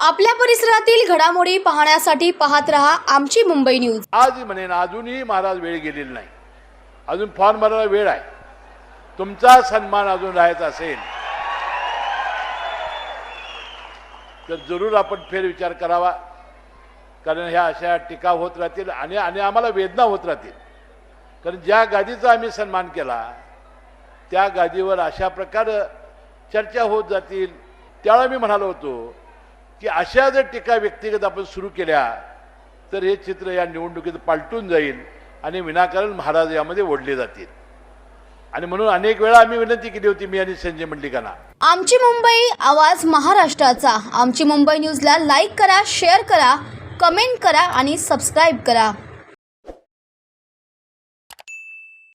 आपल्या परिसरातील घडामोडी पाहण्यासाठी पाहत रहा आमची मुंबई न्यूज. आज म्हणेन अजूनही महाराज वेळ गेलेली नाही. अजून फॉर्म भरायला वेळ आहे. तुमचा सन्मान अजून राहायचा असेल. तर जरूर आपण फेरविचार करावा. कारण ह्या अशा टीका होत राहतील आणि आणि आम्हाला वेदना होत राहतील. कारण ज्या गादीचा आम्ही सन्मान केला त्या गादीवर अशा प्रकारे चर्चा होत जातील. त्यावेळेला मी म्हणालो होतो की अशा जर टीका व्यक्तिगत आपण सुरू केल्या तर हे चित्र या निवडणुकीत पालटून जाईल आणि विनाकारण महाराज यामध्ये ओढले जातील. आणि म्हणून अनेक वेळा आम्ही विनंती केली होती मी आणि संजय मंडलिकांना. आमची मुंबई आवाज महाराष्ट्राचा. आमची मुंबई न्यूजला लाईक करा शेअर करा कमेंट करा आणि सबस्क्राईब करा.